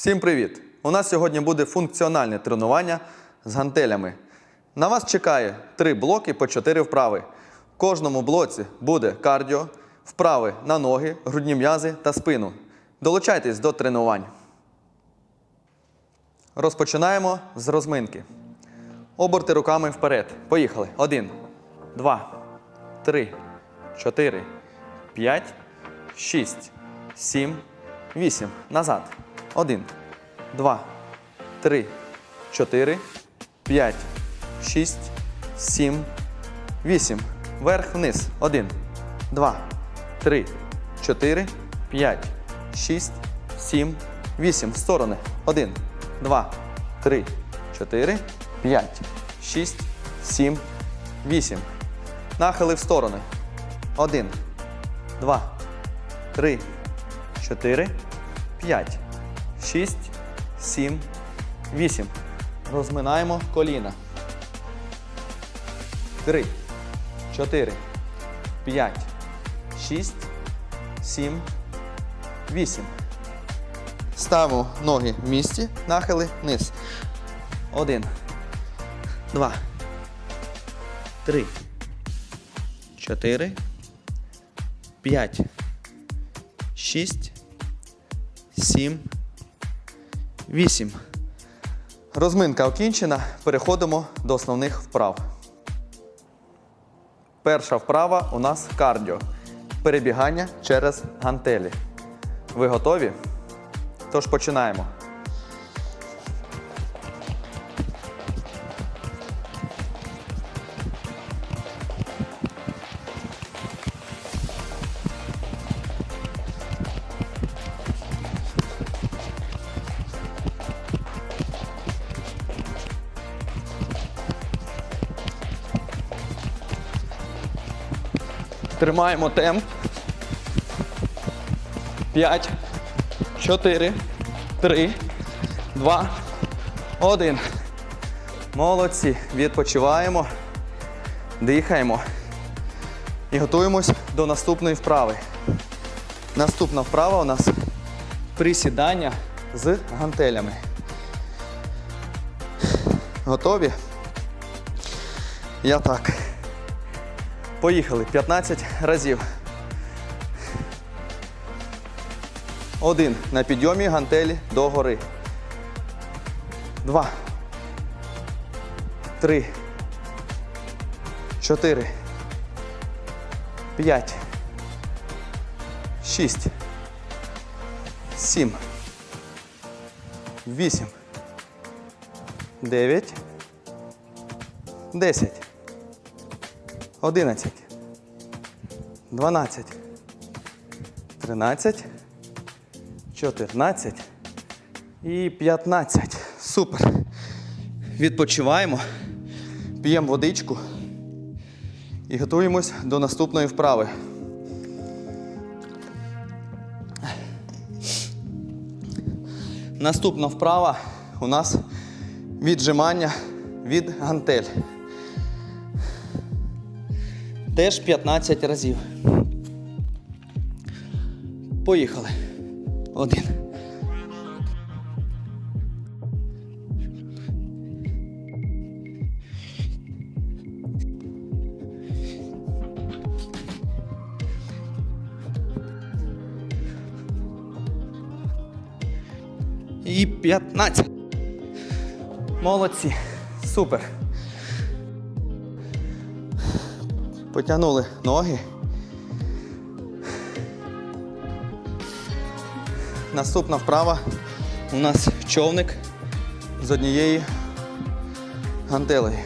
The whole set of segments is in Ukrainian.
Всім привіт! У нас сьогодні буде функціональне тренування з гантелями. На вас чекає три блоки по 4 вправи. В кожному блоці буде кардіо, вправи на ноги, грудні м'язи та спину. Долучайтесь до тренувань. Розпочинаємо з розминки. Оберти руками вперед. Поїхали. Один, два, три, чотири, п'ять, шість, сім, вісім. Назад. Один, два, три, чотири, п'ять, шість, сім, вісім. Вверх вниз. Один, два, три, чотири, п'ять, шість, сім, вісім. В сторони. Один, два, три, чотири, п'ять, шість, сім, вісім. Нахили в сторони. Один, два, три, чотири, п'ять, шість, сім, вісім. Розминаємо коліна. Три, чотири, п'ять, шість, сім, вісім. Ставимо ноги в місці, нахили вниз. Один, два, три, чотири, п'ять, шість, сім, вісім. Розминка окінчена. Переходимо до основних вправ. Перша вправа у нас кардіо. Перебігання через гантелі. Ви готові? Тож починаємо. Тримаємо темп. 5, 4, 3, 2, 1. Молодці. Відпочиваємо, дихаємо і готуємось до наступної вправи. Наступна вправа у нас присідання з гантелями. Готові? Я так. Поїхали 15 разів. Один на підйомі гантелі до гори. Два. Три. Чотири. П'ять. Шість. Сім. Вісім. Дев'ять. Десять. Одинадцять. Дванадцять. Тринадцять. 14 і 15. Супер. Відпочиваємо, п'ємо водичку і готуємось до наступної вправи. Наступна вправа у нас віджимання від гантель. Теж 15 разів. Поїхали. Один. І 15. Молодці. Супер. Потягнули ноги. Наступна вправа у нас човник з однієї гантелею.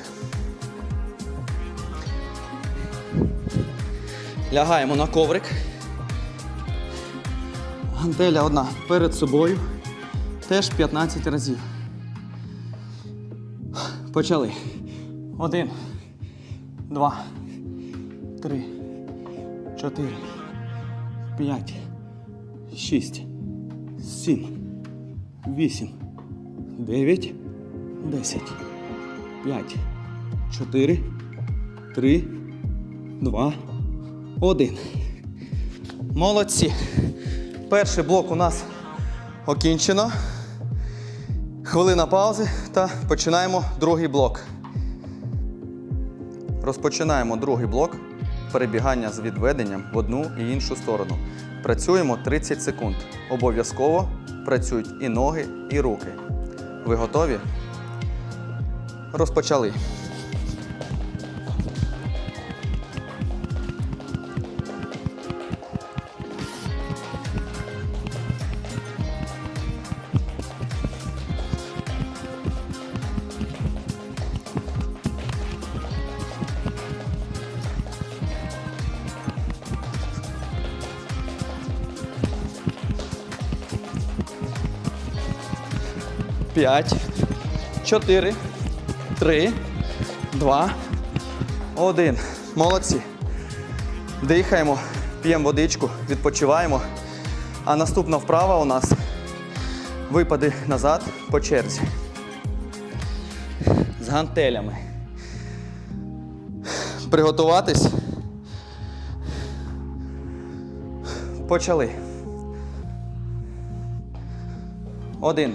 Лягаємо на коврик. Гантеля одна перед собою. Теж 15 разів. Почали. Один, два, три, чотири, п'ять, шість. Сім, вісім, дев'ять, десять, п'ять, чотири, три, два, один. Молодці. Перший блок у нас окінчено. Хвилина паузи та починаємо другий блок. Розпочинаємо другий блок перебігання з відведенням в одну і іншу сторону. Працюємо 30 секунд. Обов'язково працюють і ноги, і руки. Ви готові? Розпочали. П'ять, чотири, три, два, один. Молодці. Дихаємо, п'ємо водичку, відпочиваємо. А наступна вправа у нас випади назад по черзі. З гантелями. Приготуватись. Почали. Один.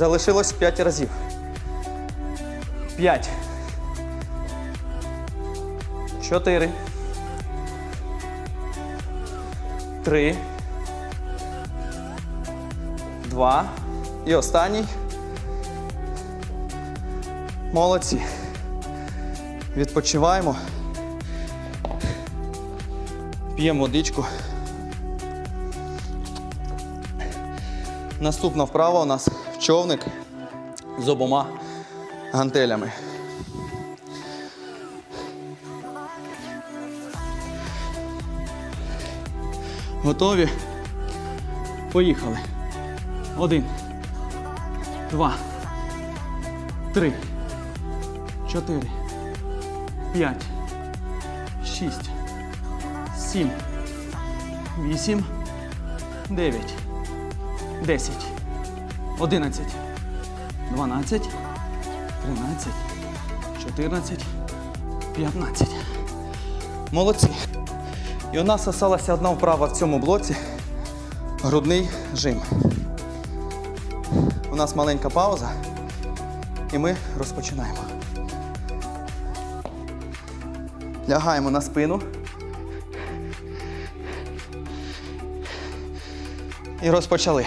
Залишилось 5 разів. 5. 4. 3. 2. І останній. Молодці. Відпочиваємо. П'ємо водичку. Наступна вправа у нас човник з обома гантелями. Готові? Поїхали. Один. Два. Три. Чотири. П'ять. Шість. Сім. Вісім. Дев'ять. 10, 11, 12, 13, 14, 15. Молодці. І у нас залишилася одна вправа в цьому блоці. Грудний жим. У нас маленька пауза. І ми розпочинаємо. Лягаємо на спину. І розпочали.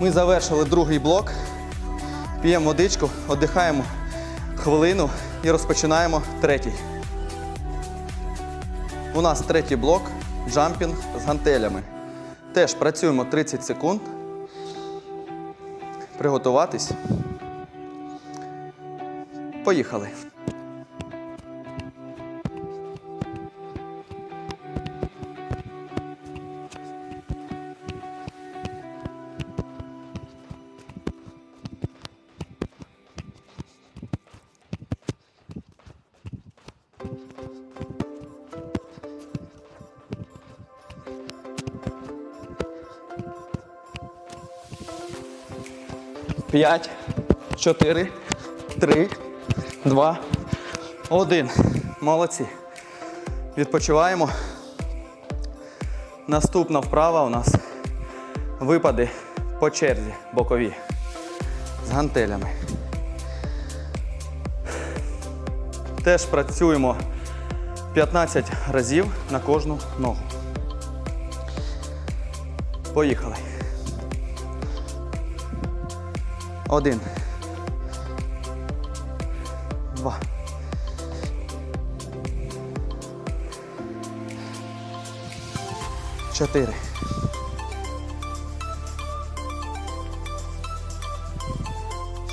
Ми завершили другий блок. П'ємо водичку, віддихаємо хвилину і розпочинаємо третій. У нас третій блок джампінг з гантелями. Теж працюємо 30 секунд. Приготуватись. Поїхали. П'ять, чотири, три, два, один. Молодці. Відпочиваємо. Наступна вправа у нас випади по черзі бокові з гантелями. Теж працюємо 15 разів на кожну ногу. Поїхали. Один. Два. Чотири.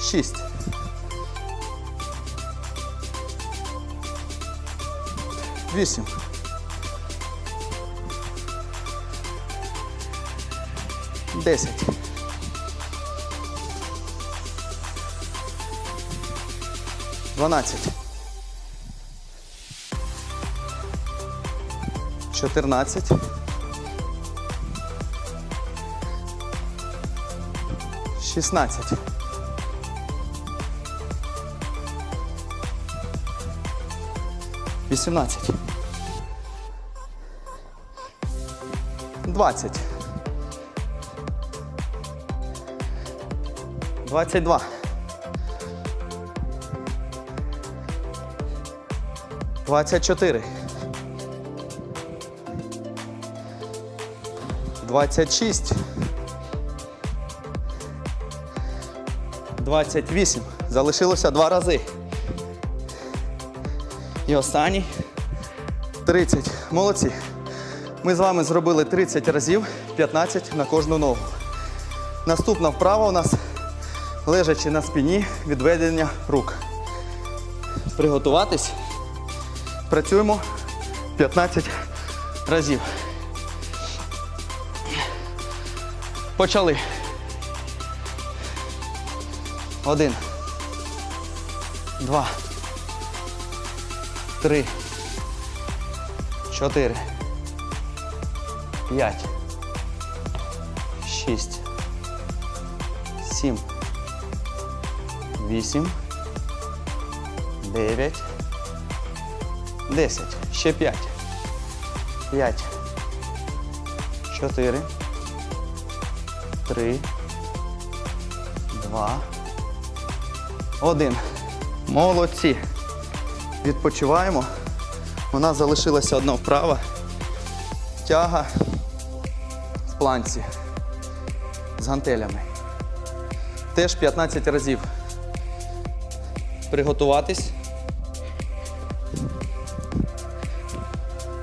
Шість. Вісім. Десять. Дванадцять. Чотирнадцять. Шістнадцять. Вісімнадцять. Двадцять. Двадцять два. Двадцять чотири. Двадцять шість. Двадцять вісім. Залишилося два рази. І останній. 30. Молодці. Ми з вами зробили 30 разів, 15 на кожну ногу. Наступна вправа у нас лежачи на спині, відведення рук. Приготуватись. Працюємо 15 разів. Почали. Один. Два. Три. Чотири. П'ять. Шість. Сім. Вісім. Дев'ять. Десять. Ще п'ять. П'ять. Чотири. Три. Два. Один. Молодці. Відпочиваємо. У нас залишилася одна вправа. Тяга в планці з гантелями. Теж 15 разів. Приготуватись.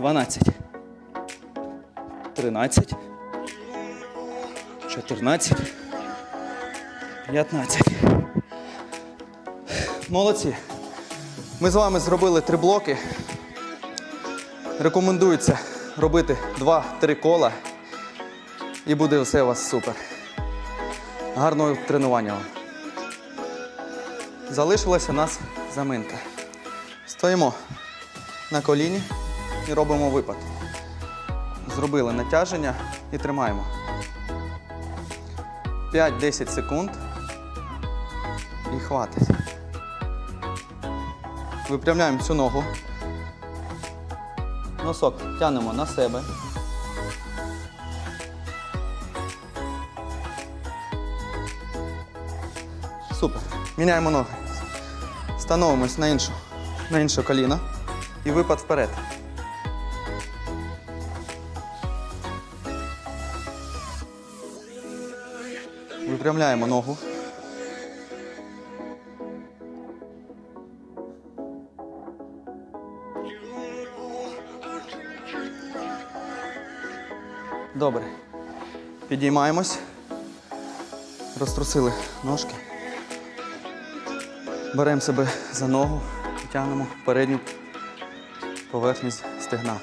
Дванадцять. Тринадцять. Чотирнадцять. П'ятнадцять. Молодці. Ми з вами зробили три блоки. Рекомендується робити 2-3 кола. І буде все у вас супер. Гарного тренування вам. Залишилася у нас заминка. Стоїмо на коліні і робимо випад. Зробили натяження і тримаємо. 5-10 секунд. І хватить. Випрямляємо цю ногу. Носок тянемо на себе. Супер. Міняємо ноги. Становимось на іншу, на інше коліно. І випад вперед. Випрямляємо ногу. Добре. Підіймаємось. Розтрусили ножки. Беремо себе за ногу тягнемо передню поверхність стегна.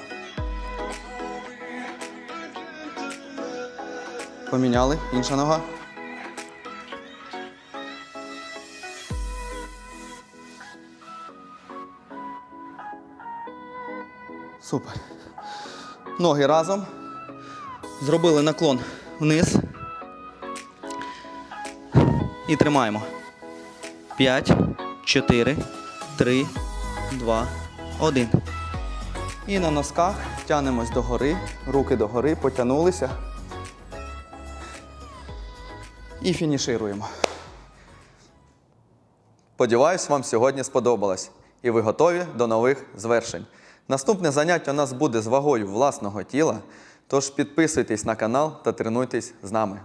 Поміняли. Інша нога. Супер. Ноги разом. Зробили наклон вниз. І тримаємо. 5, 4, 3, 2, 1. І на носках тянемось догори, руки догори, потягнулися. І фінішируємо. Сподіваюсь, вам сьогодні сподобалось і ви готові до нових звершень. Наступне заняття у нас буде з вагою власного тіла, тож підписуйтесь на канал та тренуйтесь з нами.